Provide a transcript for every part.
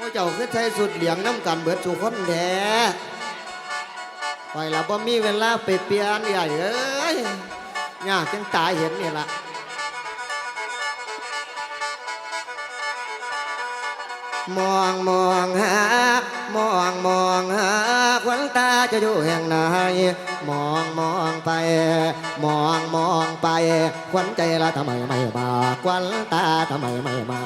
ว่เจ้าคือใช้สุดเหลียงน้ำกันเบิดสุคนแท้คอยเราบ่มีเวลาไปเปลี่ยนใหญ่เอ้ยยากจังตายเห็นนี่ละมองมองหามองมองหาควันตาจะอยู่แห่งไหนมองมองไป มองมองไปควันใจละทำไมไม่มาควันตาทำไมไม่มา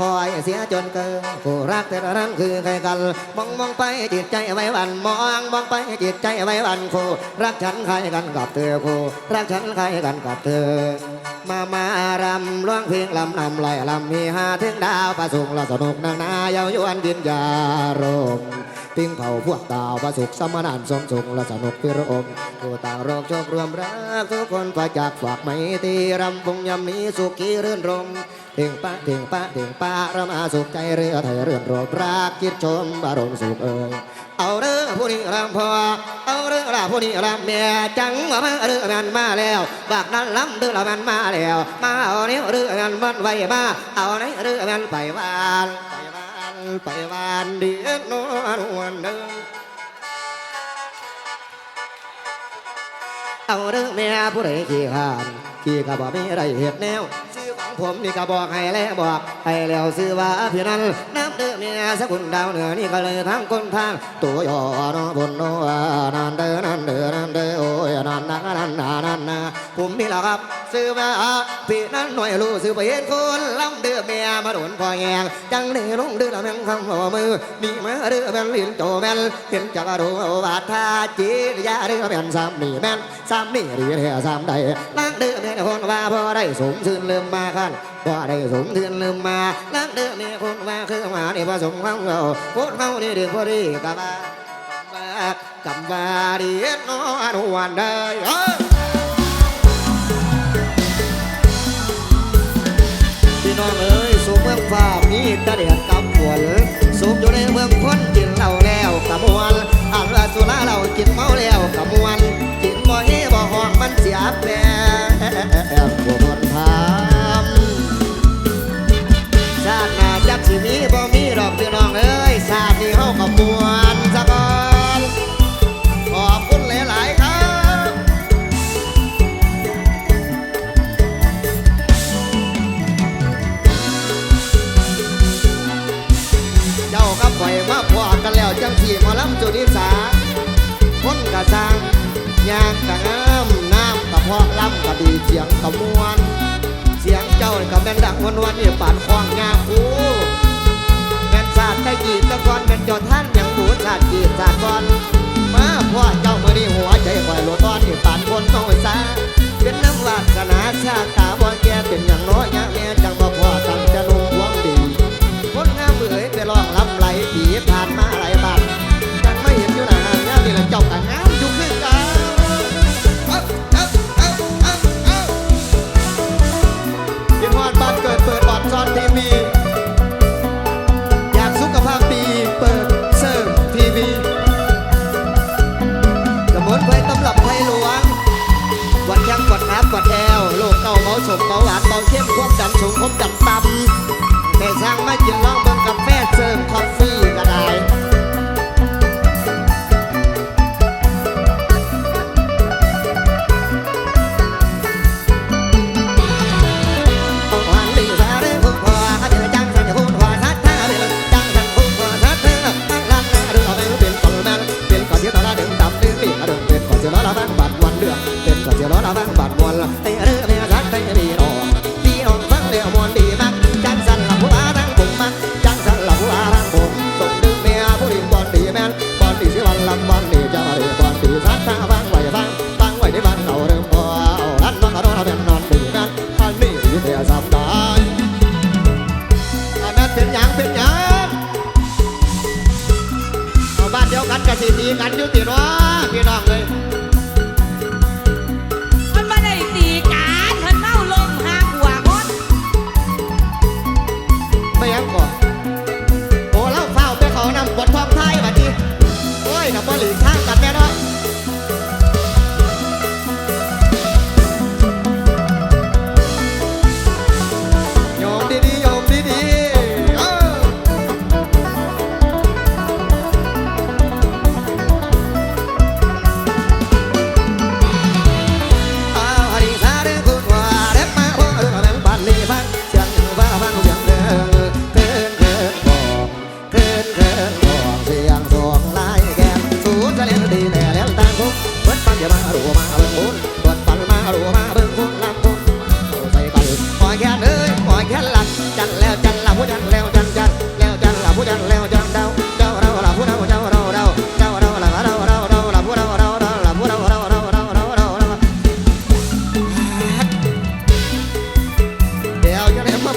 คอยเสียจนเกินผู้รักแต่ละนั้นคือใครกัน มองมองไปจิตใจไว้วัน มองมองไปจิตใจไว้วันคู่รักฉันใครกันกับเธอคู่รักฉันใครกันกับเธอ มามารำร้องเพลงลำนำไหลลำมีหาถึงดาวประสุงละสนุกนางนายาวยวนดินยารม ปิ้งเผาพวกดาวประสุขสมานานสมสุขละสนุกพิรมผู้ต่างโรคโชครวมรักทุกคนประจักษ์ฝากไม่ตีรำวงยำนี้สุขีรื่นรมเถิงปะเถิงปะเถิงปะระมาสุขใจเรือไทยเรื่องโรดรักคิดชมอารมณ์สุขเอ่ยเอาเรื่องผู้นี้รำพอเอาเรื่องราผู้นี้รำเมียจังว่ามาเรื่องนั้นมาแล้วบากนั้นล้ำเรื่องราวนั้นมาแล้ว มาเอาเนี้ยเรื่องนั้นมันไว้มาเอาไหนเรื่องนั้นไปวาน ไปวานไปวานเดียนนวลวันเดิมเอาเรื่องแม่ผู้ใดขี้ขานขี้ก็บอกไม่ไรเหตุแนว ชื่อของผมนี่ก็บอกให้แล้วบอกให้แล้วซื้อว่าพี่นั้นน้ำ เด้อแม่สกุลดาวเหนือนี่ก็เลยทั้งคนทางตัวยอนบนโนนันเด้อนันเด้อนันเดอโอ้ยนันนักนันนานันนาผมนี่แหละครับซื้อว่าพี่นั้นหน่อยรู้ซื้อไปเห็นคนลำเด้อแม่มาโดนพอแยงจังได้ลงเด้อละแม่งคำหัวมือนี่มาเด้อแม่นลิ้นโตแม่นเห็นจักรดูบาดท่าจีรยาเด้อแม่นซ้ำนี่แม่นซ้ำนี่ดีแท้ซ้ำใดล้างเดือแม่คนว่าพอได้สมชื่นลืมมาคันพอได้สมชื่นลืมมาล้างเดือแม่คนว่าคือมานี่ผสมของเราโคตรเขานี่ดีพอดีกับว่ากับว่าดีนอนวันได้พี่น้องเอ้ยสุเมืองฟ้ามีแตะเดียดกับฝนสุขอยู่ในเมืองคนกินเหล้าแล้วกะมวนอันว่าสุราเรากินเมาแล้วกะมวนกินบ่เฮบ่ห้องมันเสียแปร มวนซะก่อนขอบคุณหลายๆครับ เจ้ากับข่อยมาพอกันแล้วจังที่หมอลำจุนิสาคนกะสร้างยางกะงามน้ำกะเพาะลำกะดีเสียงกะมวน เสียงเจ้านี่กะแม่นดังวันวันๆนี่ปานควางงาคู ได้กีตะกอนเป็นเจอท่านยังบูศาตร์กีศาสตร์ก่อนมาพ่อเจ้ามื่อนี้หัวใจคอยโลดต้อนที่ปานคนน้อยซาเป็นน้ำวาสนาชาติตาบ่แก่เป็นอย่างน้อยยะแม่ สมเบาหวานเบาเข้มความดันสูงความดันต่ำแต่ช่างมาเจ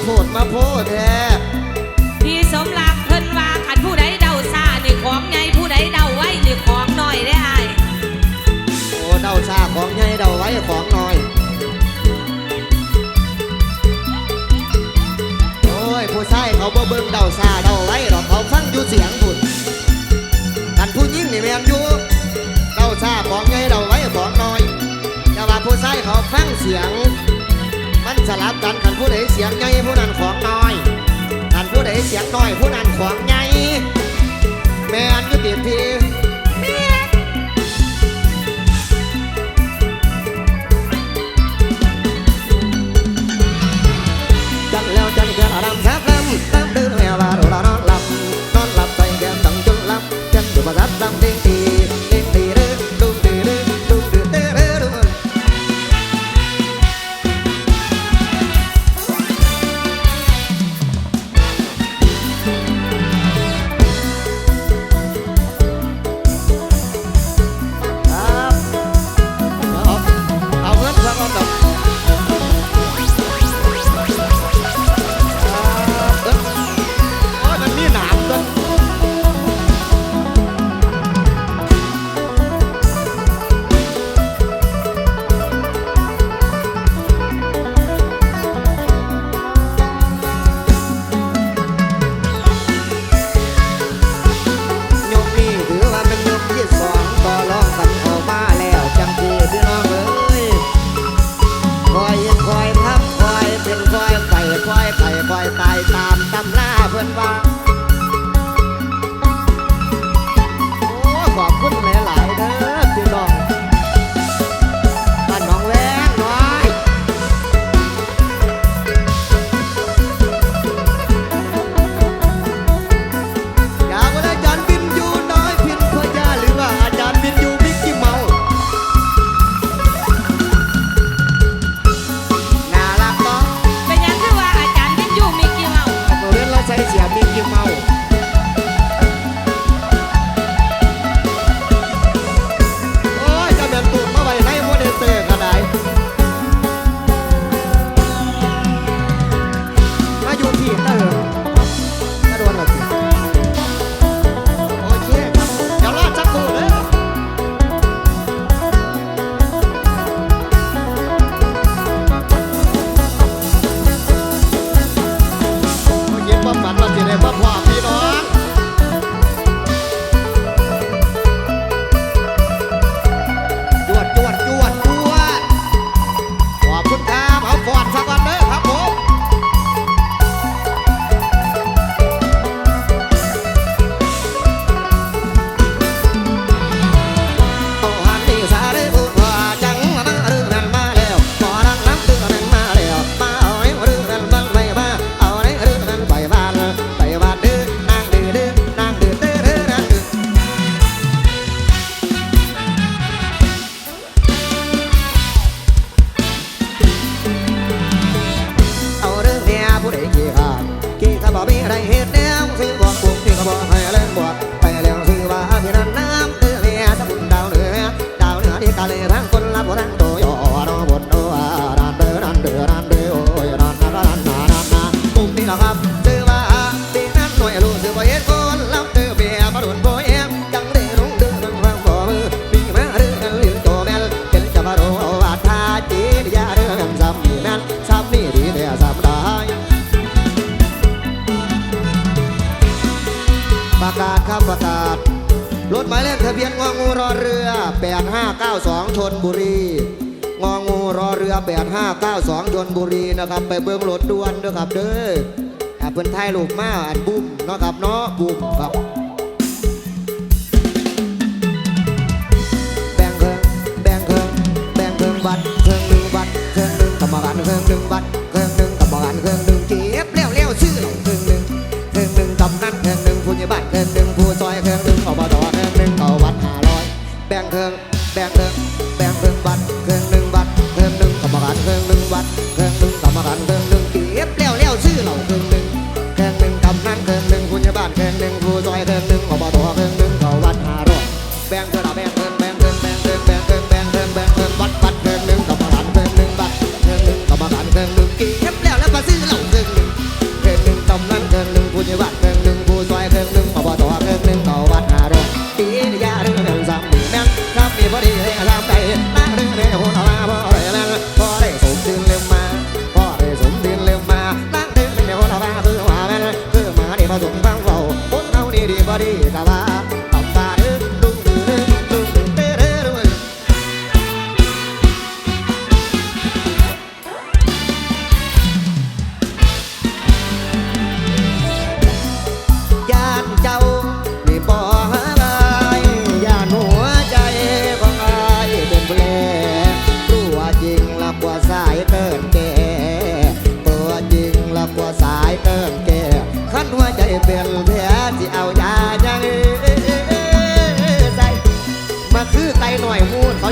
โพดมาโพดแท้พี่สมรักเพิ่นว่าขันผู้ใดเดาซานี่ของใหญ่ผู้ใดเดาไว้นี่ของน้อยได้อายโอ้เดาซาของใหญ่เดาไว้ของน้อย โอ้ยผู้ชายเขาบ่เบิ่งเดาซาเดาไว้หรอกเขาฟังอยู่เสียงบุญกันผู้หญิงนี่แม่นอยู่เดาซาของใหญ่เดาไว้ของน้อยแต่ว่าผู้ชายเขาฟังเสียง สลับกันกันผู้ใดเสียงใหญ่ผู้นั้นของน้อยกันผู้ใดเสียงน้อยผู้นั้นของใหญ่แม่นอยู่ติดพี่จันแล้วจันเกินอารามแทบลำลำดื้อแม่ว่าเรานอนหลับนอนหลับใจแก้มตั้งจนหลับจันอยู่ประทับลำเด้งตี นะครับซื้อว่าพี่นั้นหน่วยรู้สึกว่าเอ็ดคนรับเตอเมียมาดุนโบเอ็มจังได้รู้เดือดฟังบ่มือมีมาเรื่องกันหรือโตแม่เป็นจะมาโรวาทาจีนยาเรื่องซ้ำนี่นั้นซ้ำนี่ดีเนี่ซ้ำได้ประกาศครับประกาศรถหมายเลขทะเบียนงองูรอเรือ 8592 ชนบุรี งองูรอเรือ8592ดนบุรีนะครับ ไปเบิ้งรถด่วนด้วยครับเด้ออ่าเพิ่นไทยลูกมาอันบุ้มเนาะครับเนาะบุ้มครับแบ่งเครื่องแบ่งเครื่องแบ่งเครื่องบัตรเครื่องหนึ่งบัตรเครื่องหนึ่งกรรมการเครื่องหนึ่งบัตร นึ่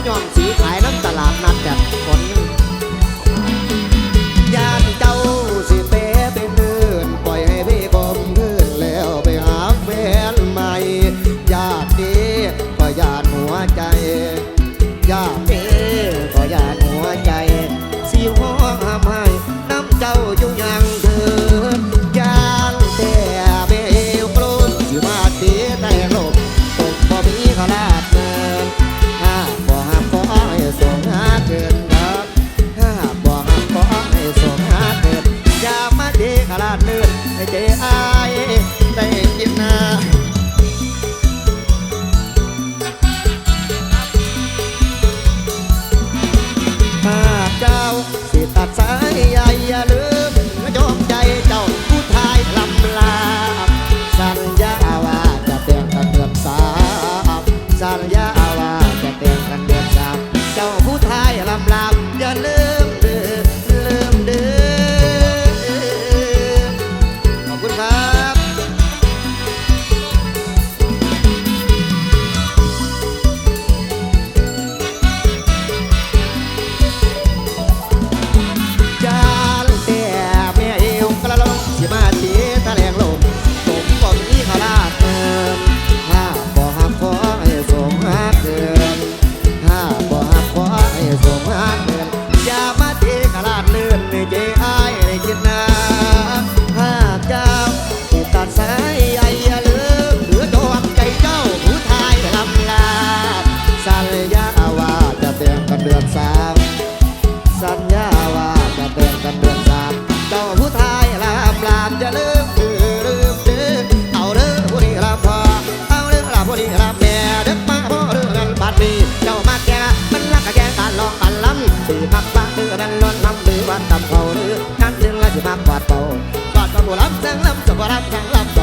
ย่องสีขายน้ำตลาดนัดแบบคนยานเจ้าสิเป๊ะเปนเดินปล่อยให้พี่กมเงินแล้วไปหาแฟนใหม่ยากดีก็ยาติหัวใจ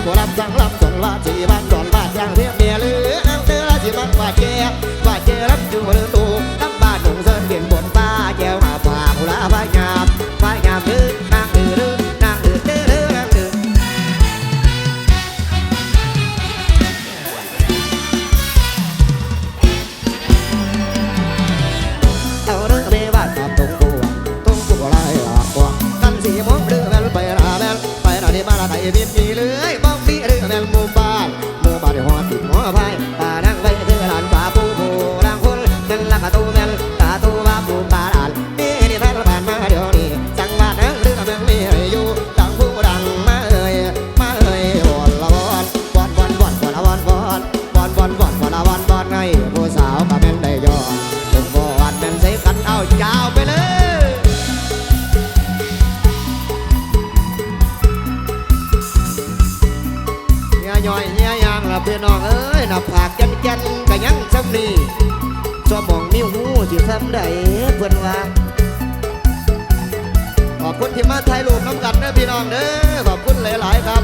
corazón latón. ซ้ำนี่ชอบมองมิวหูที่ทำได้เพื่อนว่าขอบคุณที่มาไทยรูปน้ำกันนะพี่น้องเด้อขอบคุณหลาย ๆ ครับ